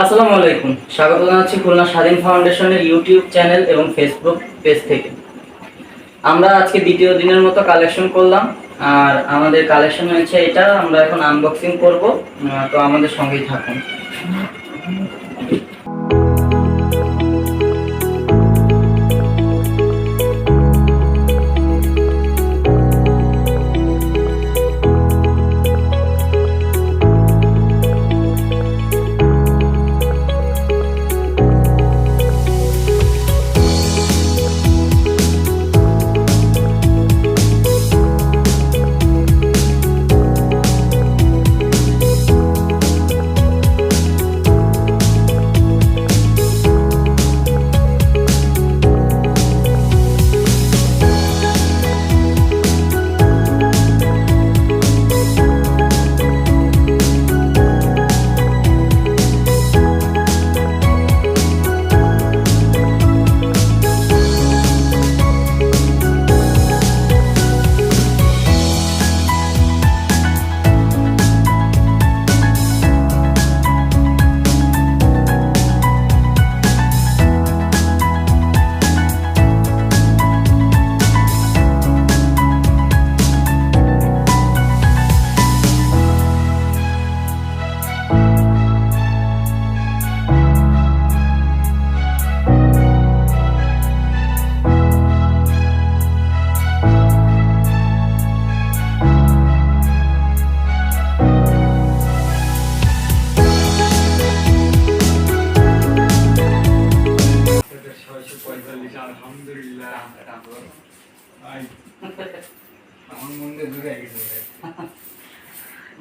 আসসালামু আলাইকুম। স্বাগত জানাচ্ছি খুলনা স্বাধীন ফাউন্ডেশনের ইউটিউব চ্যানেল এবং ফেসবুক পেজ থেকে। আমরা আজকে দ্বিতীয় দিনের মতো কালেকশন করলাম, আর আমাদের কালেকশন হয়েছে এটা। আমরা এখন আনবক্সিং করব তো আমাদের সঙ্গেই থাকুন।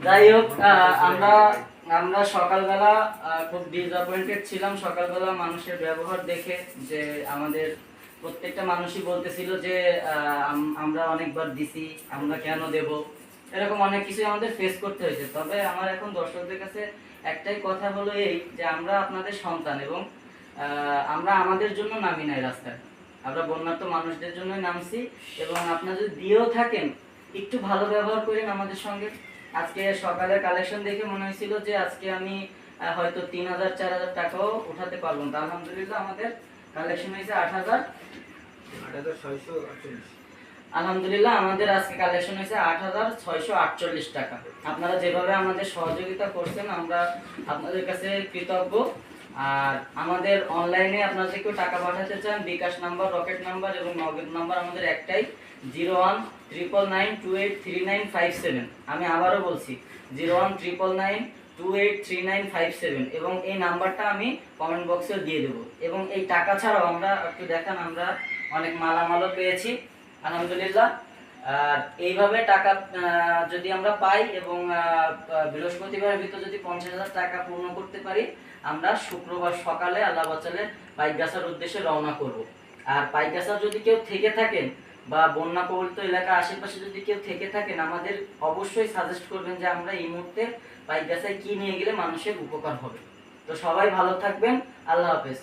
যাই হোক আমরা আমরা সকালবেলা খুব ডিসঅ্যাপয়েন্টেড ছিলাম। সকালবেলা মানুষের ব্যবহার দেখে যে আমাদের প্রত্যেকটা মানুষই বলতেছিল যে আমরা অনেকবার দিছি, আমরা কেন দেব? এরকম অনেক কিছু আমাদের ফেস করতে হয়েছে। তবে আমার এখন দর্শকদের কাছে একটাই কথা হলো এই, যে আমরা আপনাদের সন্তান এবং আমরা আমাদের জন্য নামি নাই রাস্তায়। আমরা বন্যার্থ মানুষদের জন্যই নামছি এবং আপনারা যদি দিয়েও থাকেন একটু ভালো ব্যবহার করেন আমাদের সঙ্গে। আজকে সকালের কালেকশন দেখে মনে হয়েছিল যে আজকে আমি হয়তো তিন হাজার চার হাজার টাকাও উঠাতে পারব না। তা আলহামদুলিল্লাহ আমাদের কালেকশন হয়েছে আট হাজার। আলহামদুলিল্লাহ আমাদের আজকে কালেকশন হয়েছে আট হাজার ছয়শো আটচল্লিশ টাকা। আপনারা যেভাবে আমাদের সহযোগিতা করছেন আমরা আপনাদের কাছে কৃতজ্ঞ। আর আমাদের অনলাইনে আপনারা যদি কেউ টাকা পাঠাতে চান, বিকাশ নাম্বার রকেট নাম্বার এবং নগদ নাম্বার আমাদের একটাই zero one triple nine two eight three nine five seven আমি আবারও বলছি zero one triple nine two eight three nine five seven এবং এই নাম্বারটা আমি কমেন্ট বক্সে দিয়ে দেবো। এবং এই টাকা ছাড়াও আমরা একটু দেখান, আমরা অনেক মালামালও পেয়েছি। আলহামদুলিল্লাহ। এইভাবে টাকা যদি আমরা পাই এবং বৃহস্পতিবারের ভিতর যদি পঞ্চাশ হাজার টাকা পূর্ণ করতে পারি, আমরা শুক্রবার সকালে আল্লাহ বাচালে পাইকগাছার উদ্দেশ্যে রওনা করব। আর পাইকগাছা যদি কেউ থেকে থাকেন বা বন্যা কবলিত এলাকা আশেপাশে যদি কেউ থেকে থাকেন, আমাদের অবশ্যই সাজেস্ট করবেন যে আমরা এই মুহূর্তে পাইকগাছায় কি নিয়ে গেলে মানুষের উপকার হবে। তো সবাই ভালো থাকবেন। আল্লাহ হাফেজ।